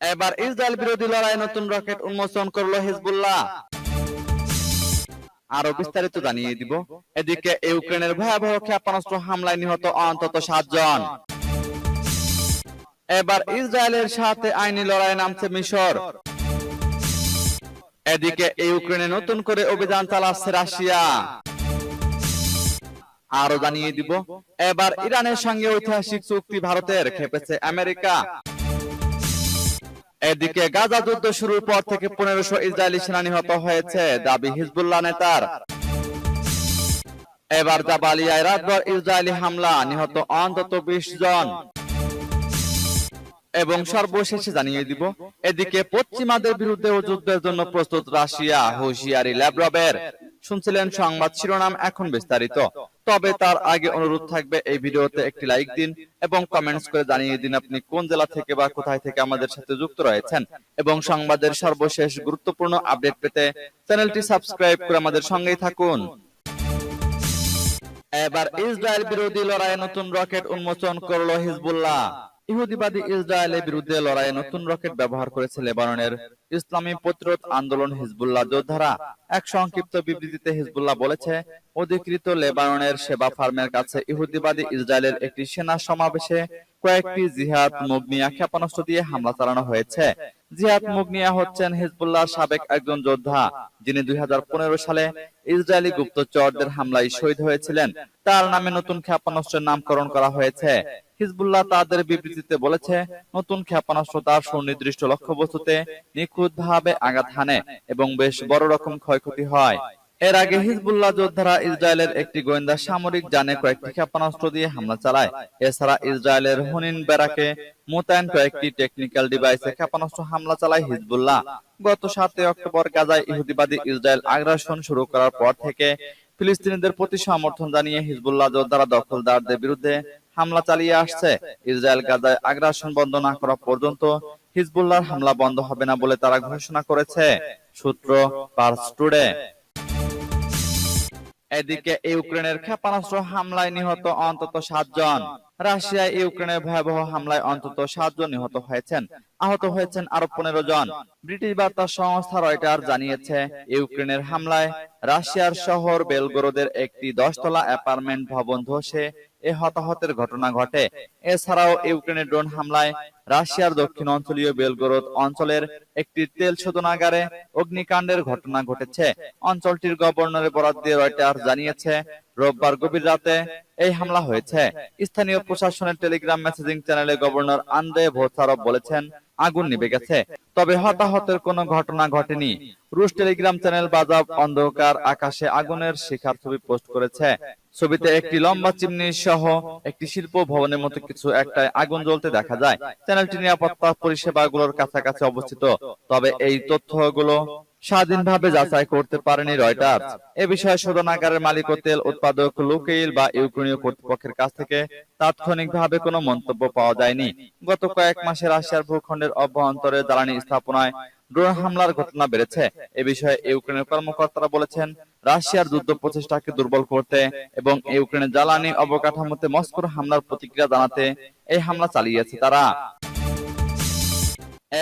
এবার ইসরায়েল বিরোধী লড়াই নতুন রকেট উন্মোচন করল হিজবুল্লাহ। আরও বিস্তারিত জানিয়ে দিব। এদিকে ইউক্রেনের ভয়াবহ ক্ষেপণাস্ত্র হামলায় নিহত অন্তত সাতজন। এবার ইসরায়েলের সাথে আইনি লড়াই নামছে মিশর। এদিকে ইউক্রেনে নতুন করে অভিযান চালাচ্ছে রাশিয়া। আরও জানিয়ে দিব, এবার ইরানের সঙ্গে ঐতিহাসিক চুক্তি ভারতের, খেপেছে আমেরিকা। এদিকে গাজা যুদ্ধ শুরুর পর থেকে পনেরোশো ইসরায়েলি সেনা নিহত হয়েছে, দাবি হিজবুল্লাহ নেতার। এবার জাবালিয়ায় রাতভর ইসরায়েলি হামলা, নিহত অন্তত বিশ জন। এবং সর্বশেষে জানিয়ে দিব, এদিকে পশ্চিমাদের বিরুদ্ধে যুদ্ধের জন্য প্রস্তুত রাশিয়া, হুঁশিয়ারি ল্যাব্রবের শুনছিলেন সংবাদ শিরোনাম এখন বিস্তারিত। তবে তার আগে অনুরোধ থাকবে এই ভিডিওতে একটি লাইক দিন এবং কমেন্টস করে জানিয়ে দিন আপনি কোন জেলা থেকে বা কোথায় থেকে আমাদের সাথে যুক্ত রয়েছেন। এবং সংবাদের সর্বশেষ গুরুত্বপূর্ণ আপডেট পেতে চ্যানেলটি সাবস্ক্রাইব করে আমাদের সঙ্গেই থাকুন। এবার ইসরায়েল বিরোধী লড়াইয়ে নতুন রকেট উন্মোচন করল হিজবুল্লাহ। ইহুদিবাদী ইসরায়েলের বিরুদ্ধে লড়াইয়ে নতুন রকেট ব্যবহার করেছে লেবাননের ইসলামী প্রতিরোধ আন্দোলন হিজবুল্লাহ। যোদ্ধারা এক সংক্ষিপ্ত বিবৃতিতে হিজবুল্লাহ বলেছে, অধিকৃত লেবাননের সেবা ফার্মের কাছে ইহুদিবাদী ইসরায়েলের একটি সেনা সমাবেশে কয়েকটি জিহাদ মুগনিয়া ক্ষেপণাস্ত্র দিয়ে হামলা চালানো হয়েছে। জিহাদ মুগনিয়া হচ্ছেন হিজবুল্লাহর সাবেক একজন যোদ্ধা যিনি দুই সালে ইসরায়েলি গুপ্তচরদের হামলায় শহীদ হয়েছিলেন। তার নামে নতুন ক্ষেপণাস্ত্রের নামকরণ করা হয়েছে। হিজবুল্লাহ তাদের বিবৃতিতে বলেছে নতুন ক্ষেপণাস্ত্র তার সুনির্দিষ্ট লক্ষ্যবস্তুতে নিখুঁতভাবে আঘাত হানে এবং বেশ বড় রকম ক্ষয়ক্ষতি হয়। এর আগে হিজবুল্লাহ যোদ্ধারা ইসরায়েলের একটি গোয়েন্দা সামরিক যানে কয়েকটি ক্ষেপণাস্ত্র দিয়ে হামলা চালায়। এছাড়া ইসরায়েলের হুনিন বেরাকে মোতায়েন কয়েকটি টেকনিক্যাল ডিভাইসে ক্ষেপণাস্ত্র হামলা চালায় হিজবুল্লাহ। গত সাতই অক্টোবর গাজায় ইহুদিবাদী ইসরায়েল আগ্রাসন শুরু করার পর থেকে ফিলিস্তিনিদের প্রতি সমর্থন জানিয়ে হিজবুল্লাহ যোদ্ধারা দখলদারদের বিরুদ্ধে হামলা চালিয়ে আসছে। ইসরায়েল গাজায় আগ্রাসন বন্ধ না করা পর্যন্ত হিজবুল্লাহর হামলা বন্ধ হবে না বলে তারা ঘোষণা করেছে। সূত্র পার্স টুডে। এদিকে ইউক্রেনের ক্ষেপণাস্ত্র হামলায় নিহত অন্তত সাতজন। রাশিয়ায় ইউক্রেনের ভয়াবহ হামলায় অন্তত সাতজন নিহত হয়েছেন। আহত হয়েছেন আরও পনেরো জন। ব্রিটিশ বার্তা সংস্থা রয়টার জানিয়েছে, ইউক্রেনের হামলায় রাশিয়ার শহর বেলগরোদের একটি দশতলা অ্যাপার্টমেন্ট ভবন ধসে এ হতাহতের ঘটনা ঘটে। এছাড়াও ইউক্রেনের ড্রোন হামলায় রাশিয়ার দক্ষিণ অঞ্চলীয় বেলগরোদ অঞ্চলের একটি তেল শোধনাগারে অগ্নিকাণ্ডের ঘটনা ঘটেছে। অঞ্চলটির গভর্নরের বরাদ দিয়ে রয়টার জানিয়েছে, রোববার গভীর রাতে এই হামলা হয়েছে। স্থানীয় প্রশাসনের টেলিগ্রাম মেসেজিং চ্যানেলে গভর্নর আন্দ্রে ভোসারভ বলেছেন, আগুন নিভে গেছে। তবে হতাহতের কোনো ঘটনা ঘটেনি। রুশ টেলিগ্রাম চ্যানেল বাজাব অন্ধকার আকাশে আগুনের শিখার ছবি পোস্ট করেছে। ছবিতে একটি লম্বা চিমনি সহ একটি শিল্প ভবনের মতো কিছু একটায় আগুন জ্বলতে দেখা যায়। চ্যানেলটি নিরাপত্তা পরিষেবাগুলোর কাছাকাছি অবস্থিত। তবে এই তথ্যগুলো স্বাধীনভাবে যাচাই করতে পারেনি রয়টার্স এ বিষয়ে শোধনাগারের মালিক ও তেল উৎপাদক লুকেইল বা ইউক্রেনীয় কর্তৃপক্ষের কাছ থেকে তাৎক্ষণিকভাবে কোনো মন্তব্য পাওয়া যায়নি। গত কয়েক মাসে রাশিয়ার ভূখণ্ডের অভ্যন্তরে জ্বালানি স্থাপনায় ড্রোন হামলার ঘটনা বেড়েছে। এ বিষয়ে ইউক্রেনের কর্মকর্তারা বলেছেন রাশিয়ার যুদ্ধ প্রচেষ্টাকে দুর্বল করতে এবং ইউক্রেনের জ্বালানি অবকাঠামোতে মস্কোর হামলার প্রতিক্রিয়া জানাতে এই হামলা চালিয়েছে তারা।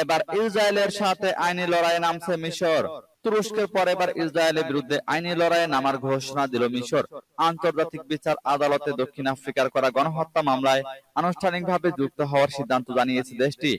এবার ইসরায়েলের সাথে আইনি লড়াই নামছে মিশর। তুরস্কের পর এবার ইসরায়েলের বিরুদ্ধে আইনি লড়াইয়ে নামার ঘোষণা দিল মিশর। আন্তর্জাতিক বিচার আদালতে দক্ষিণ আফ্রিকার করা গণহত্যা মামলায় আনুষ্ঠানিকভাবে যুক্ত হওয়ার সিদ্ধান্ত জানিয়েছে দেশটি।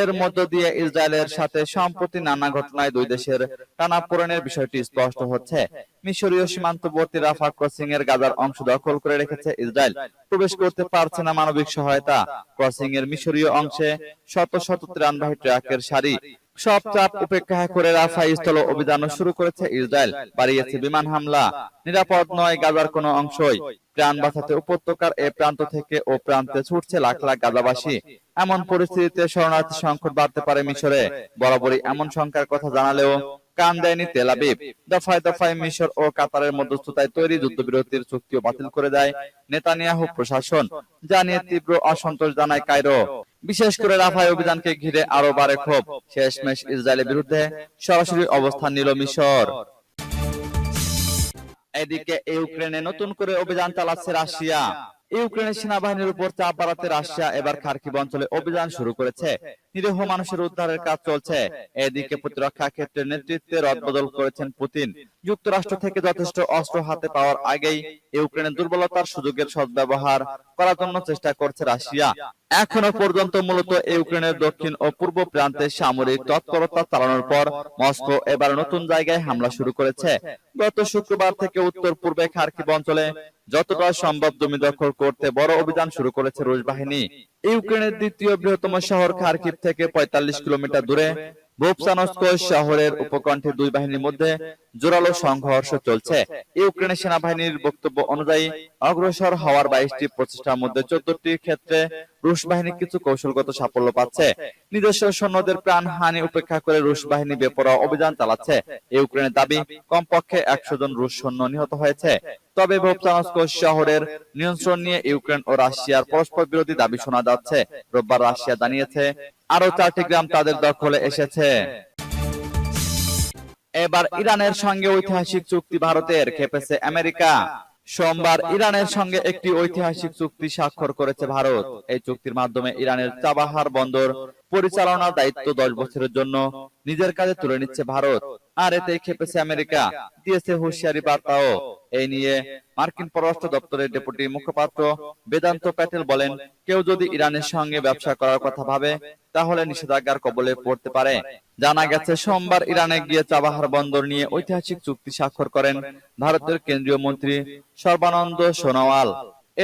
এর মধ্য দিয়ে ইসরায়েলের সাথে সম্প্রতি নানা ঘটনায় দুই দেশের টানাপোড়েনের বিষয়টি স্পষ্ট হচ্ছে। মিশরীয় সীমান্তবর্তী রাফা ক্রসিং এর গাজার অংশ দখল করে রেখেছে ইসরায়েল। প্রবেশ করতে পারছে না মানবিক সহায়তা। ক্রসিং এর মিশরীয় অংশে শত শত ত্রাণবাহী ট্রাকের সারি সব চাপ উপেক্ষা করে রাফা স্থল অভিযান শুরু করেছে ইসরায়েল। বাড়িয়েছে বিমান হামলা। নিরাপদ নয় গাজার কোনো অংশই। প্রাণ বাঁচাতে উপত্যকার এ প্রান্ত থেকে ও প্রান্তে ছুটছে লাখ লাখ গাজাবাসী। এমন পরিস্থিতিতে শরণার্থী সংকট বাড়তে পারে মিশরে। বরাবরই এমন সংখ্যার কথা জানালেও কান দেয়নি তেল আবিব। দফায় দফায় মিশর ও কাতারের মধ্যস্থতায় তৈরি যুদ্ধবিরতির চুক্তিও বাতিল করে দেয় নেতানিয়াহু প্রশাসন। যা নিয়ে তীব্র অসন্তোষ জানায় কায়রো। বিশেষ করে রাফায় অভিযানকে ঘিরে আরও বাড়ে ক্ষোভ। শেষমেশ ইসরায়েলের বিরুদ্ধে সরাসরি অবস্থান নিল মিশর। এদিকে ইউক্রেনে নতুন করে অভিযান চালাচ্ছে রাশিয়া। ইউক্রেনের সেনাবাহিনীর উপর চাপ বাড়াতে রাশিয়া এবার খার্কিব অঞ্চলে অভিযান শুরু করেছে। নিরীহ মানুষের উদ্ধারের কাজ চলছে। এদিকে প্রতিরক্ষা ক্ষেত্রে নেতৃত্বে রদবদল করেছেন পুতিন। যুক্তরাষ্ট্র থেকে যথেষ্ট অস্ত্র হাতে পাওয়ার আগেই ইউক্রেনের দুর্বলতার সুযোগের সদ্ব্যবহার করার জন্য চেষ্টা করছে রাশিয়া। এখনও পর্যন্ত মূলত ইউক্রেনের দক্ষিণ ও পূর্ব প্রান্তে সামরিক তৎপরতা চালানোর পর মস্কো এবার নতুন জায়গায় হামলা শুরু করেছে। গত শুক্রবার থেকে উত্তর পূর্বে খার্কিভ অঞ্চলে যতটা সম্ভব জমি দখল করতে বড় অভিযান শুরু করেছে রুশ বাহিনী। ইউক্রেনের দ্বিতীয় বৃহত্তম শহর খার্কিভ থেকে পঁয়তাল্লিশ কিলোমিটার দূরে বোপসানস্ক শহরের উপকণ্ঠে দুই বাহিনীর মধ্যে জোরালো সংঘর্ষ চলছে। ইউক্রেনের সেনাবাহিনীর বক্তব্য অনুযায়ী, অগ্রসর হওয়ার বাইশটি প্রচেষ্টার মধ্যে চোদ্দটি ক্ষেত্রে রুশ বাহিনী কিছু কৌশলগত সাফল্য পাচ্ছে। নিজস্ব সৈন্যদের প্রাণ হানি উপেক্ষা করে রুশ বাহিনী বেপরোয়া অভিযান চালাচ্ছে। ইউক্রেনের দাবি, কমপক্ষে একশো জন রুশ সৈন্য নিহত হয়েছে। তবে ভোপসানস্ক শহরের নিয়ন্ত্রণ নিয়ে ইউক্রেন ও রাশিয়ার পরস্পর বিরোধী দাবি শোনা যাচ্ছে। রোববার রাশিয়া জানিয়েছে আরও চারটি গ্রাম তাদের দখলে এসেছে। এবার ইরানের সঙ্গে ঐতিহাসিক চুক্তি ভারতের খেপেছে আমেরিকা। সোমবার ইরানের সঙ্গে একটি ঐতিহাসিক চুক্তি স্বাক্ষর করেছে ভারত। এই চুক্তির মাধ্যমে ইরানের চাবাহার বন্দর পরিচালনার দায়িত্ব দশ বছরের জন্য নিজের কাজে তুলে নিচ্ছে ভারত। আর এতে খেপেছে আমেরিকা। দিয়েছে হুঁশিয়ারি বার্তাও। এই নিয়ে মার্কিন পররাষ্ট্র দপ্তরের ডেপুটি মুখপাত্র বেদান্ত প্যাটেল বলেন, কেউ যদি ইরানের সঙ্গে ব্যবসা করার কথা ভাবে, তাহলে নিষেধাজ্ঞার কবলে পড়তে পারে। জানা গেছে, সোমবার ইরানে গিয়ে চাবাহার বন্দর নিয়ে ঐতিহাসিক চুক্তি স্বাক্ষর করেন ভারতের কেন্দ্রীয় মন্ত্রী সর্বানন্দ সোনোয়াল।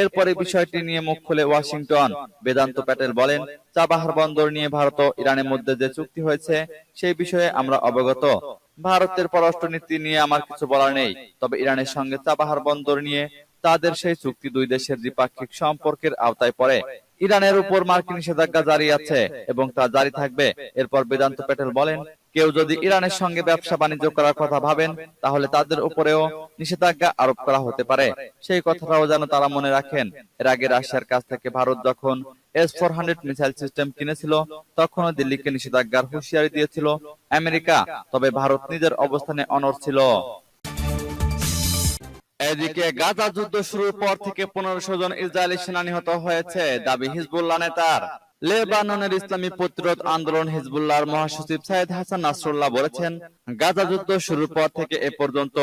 এরপরে বিষয়টি নিয়ে মুখ খুলে ওয়াশিংটন, বেদান্ত প্যাটেল বলেন, চাবাহার বন্দর নিয়ে ভারত ও ইরানের মধ্যে যে চুক্তি হয়েছে, সেই বিষয়ে আমরা অবগত। ভারতের পররাষ্ট্রনীতি নিয়ে আমার কিছু বলার নেই। তবে ইরানের সঙ্গে চাবাহার বন্দর নিয়ে তাদের সেই চুক্তি দুই দেশের দ্বিপাক্ষিক সম্পর্কের আওতায় পড়ে। ইরানের উপর মার্কিন নিষেধাজ্ঞা জারি আছে এবং তা জারি থাকবে। এরপর বেদান্ত প্যাটেল বলেন, কেউ যদি ইরানের সঙ্গে ব্যবসা বাণিজ্য করার কথা ভাবেন, তাহলে তাদের উপরেও নিষেধাজ্ঞা আরোপ করা হতে পারে। সেই কথাটাও যেন তারা মনে রাখেন। এর আগে রাশিয়ার কাছ থেকে ভারত যখন S four hundred missile system কিনেছিল, তখনও দিল্লিকে নিষেধাজ্ঞার হুঁশিয়ারি দিয়েছিল। আমেরিকা, তবে ভারত নিজের অবস্থানে অনড় ছিল। এদিকে গাজা যুদ্ধ শুরুর পর থেকে পনেরোশো জন ইসরায়েলি সেনা নিহত হয়েছে, দাবি হিজবুল্লাহ নেতার। লেবাননের ইসলামী প্রতিরোধ আন্দোলন হিজবুল্লাহর মহাসচিব সাইদ হাসান নাসরুল্লাহ বলেছেন, গাজা যুদ্ধ শুরুর পর থেকে এ পর্যন্ত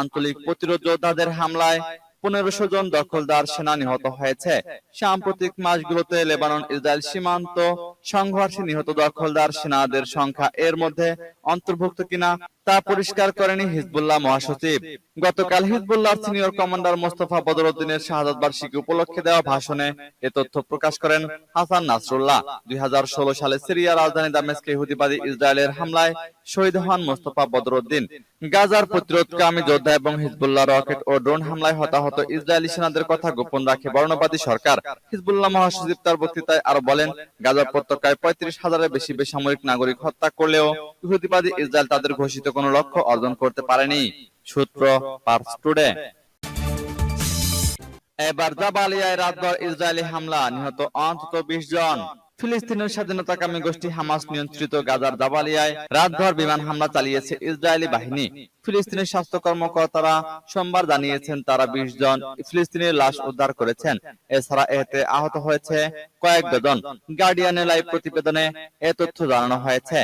আঞ্চলিক প্রতিরোধ যোদ্ধাদের হামলায় পনেরোশো জন দখলদার সেনা নিহত হয়েছে। সাম্প্রতিক মাসগুলোতে লেবানন, ইসরায়েল সীমান্ত সংঘর্ষে নিহত দখলদার সেনাদের সংখ্যা এর মধ্যে অন্তর্ভুক্ত কিনা তা পরিষ্কার করেনি হিজবুল্লাহ মহাসচিব। গতকাল হিজবুল্লাহর সিনিয়র কমান্ডার মোস্তফা বদরুদ্দিনের শাহাদাত বার্ষিকী উপলক্ষে দেওয়া ভাষণে এ তথ্য প্রকাশ করেন হাসান নাসরুল্লাহ। দুই সালে সিরিয়া রাজধানী দামেস্কে ইহুদিবাদী ইসরায়েলের হামলায় শহীদ হন মোস্তফা বদরুদ্দিন। গাজার প্রতিরোধকামী যোদ্ধা এবং হিজবুল্লাহ রকেট ও ড্রোন হামলায় হতাহত ইসরায়েলি সেনাদের কথা গোপন রাখে বর্ণবাদী সরকার। হিজবুল্লাহ মহাসচিব তার বক্তৃতায় আরও বলেন, গাজা উপত্যকায় পঁয়ত্রিশ হাজারের বেশি বেসামরিক নাগরিক হত্যা করলেও ইহুদিবাদী ইসরায়েল তাদের ঘোষিত কোনো লক্ষ্য অর্জন করতে পারেনি, সূত্র পার্স টুডে। এবার জাবালিয়ায় রাতভর ইসরায়েলি হামলা, নিহত অন্তত বিশ জন। ফিলিস্তিনের স্বাধীনতাকামী গোষ্ঠী হামাস নিয়ন্ত্রিত গাজার জাবালিয়ায় রাতভর বিমান হামলা চালিয়েছে ইসরায়েলি বাহিনী। ফিলিস্তিনের স্বাস্থ্য কর্মকর্তারা সোমবার জানিয়েছেন, তারা বিশ জন ফিলিস্তিনের লাশ উদ্ধার করেছেন। এছাড়া এতে আহত হয়েছে কয়েক ডজন। গার্ডিয়ানের লাইভ প্রতিবেদনে এ তথ্য জানানো হয়েছে।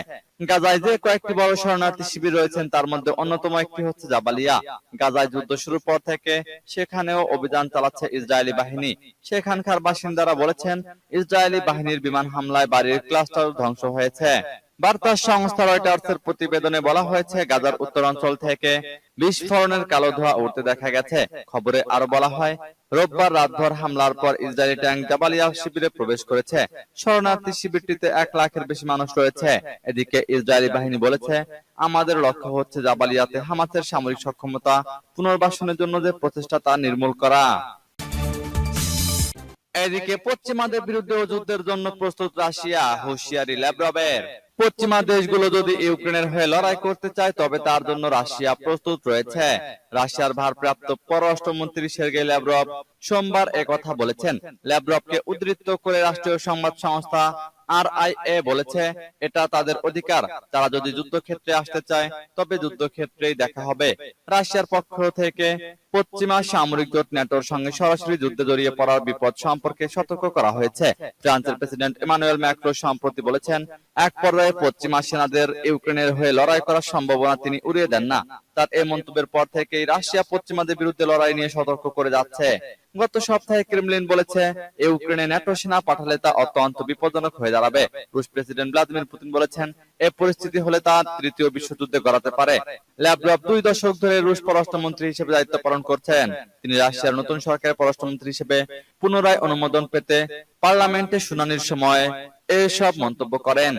গাজায় যে কয়েকটি বড় শরণার্থী শিবির রয়েছেন, তার মধ্যে অন্যতম একটি হচ্ছে জাবালিয়া। গাজায় যুদ্ধ শুরুর পর থেকে সেখানেও অভিযান চালাচ্ছে ইসরায়েলি বাহিনী। সেখানকার বাসিন্দারা বলেছেন, ইসরায়েলি বাহিনীর বিমান হামলায় বাড়ির ক্লাস্টার ধ্বংস হয়েছে। বার্তা সংস্থা রয়টার্সের প্রতিবেদনে বলা হয়েছে, গাজার উত্তরাঞ্চল থেকে বিস্ফোরণের কালো ধোঁয়া উঠতে দেখা গেছে। খবরে আরও বলা হয়, রোববার রাতভর হামলার পর ইসরায়েলি ট্যাঙ্ক জাবালিয়া শিবিরে প্রবেশ করেছে। শরণার্থী শিবিরটিতে এক লাখের বেশি মানুষ রয়েছে। এদিকে ইসরায়েলি বাহিনী বলেছে, আমাদের লক্ষ্য হচ্ছে জাবালিয়াতে হামাসের সামরিক সক্ষমতা পুনর্বাসনের জন্য যে প্রচেষ্টা তা নির্মূল করা। এদিকে পশ্চিমাদের বিরুদ্ধে যুদ্ধের জন্য প্রস্তুত রাশিয়া, হুঁশিয়ারি ল্যাব্রবের পশ্চিমা দেশগুলো যদি ইউক্রেনের হয়ে লড়াই করতে চায় তবে তার জন্য রাশিয়া প্রস্তুত রয়েছে। রাশিয়ার ভারপ্রাপ্ত পররাষ্ট্রমন্ত্রী সের্গেই ল্যাভরভ সোমবার একথা বলেছেন। ল্যাভরভকে উদ্ধৃত করে রাষ্ট্রীয় সংবাদ সংস্থা আরআইএ বলেছে, এটা তাদের অধিকার। তারা যদি যুদ্ধক্ষেত্রে আসতে চায়, তবে যুদ্ধক্ষেত্রেই দেখা হবে। রাশিয়ার পক্ষ থেকে পশ্চিমা সামরিক জোট ন্যাটোর সঙ্গে সরাসরি যুদ্ধে জড়িয়ে পড়ার বিপদ সম্পর্কে সতর্ক করা হয়েছে। ফ্রান্সের প্রেসিডেন্ট ইমানুয়েল ম্যাক্রো সম্প্রতি বলেছেন, এক পর্যায়ে পশ্চিমা সেনাদের ইউক্রেনের হয়ে লড়াই করার সম্ভাবনা তিনি উড়িয়ে দেন না। তার এই মন্তব্যের পর থেকেই রাশিয়া পশ্চিমাদের বিরুদ্ধে লড়াই নিয়ে সতর্ক করে যাচ্ছে। গত সপ্তাহে ক্রেমলিন বলেছে ইউক্রেনে ন্যাটো সেনা পাঠালে তা অত্যন্ত বিপজ্জনক হয়ে দাঁড়াবে। রুশ প্রেসিডেন্ট ভ্লাদিমির পুতিন বলেছেন, এ পরিস্থিতি হলে তা তৃতীয় বিশ্বযুদ্ধে গড়াতে পারে। ল্যাভরভ দুই দশক ধরে রুশ পররাষ্ট্রমন্ত্রী হিসেবে দায়িত্ব পালন করছেন। তিনি রাশিয়ার নতুন সরকারের পররাষ্ট্রমন্ত্রী হিসেবে পুনরায় অনুমোদন পেতে পার্লামেন্টে শুনানির সময় এসব মন্তব্য করেন।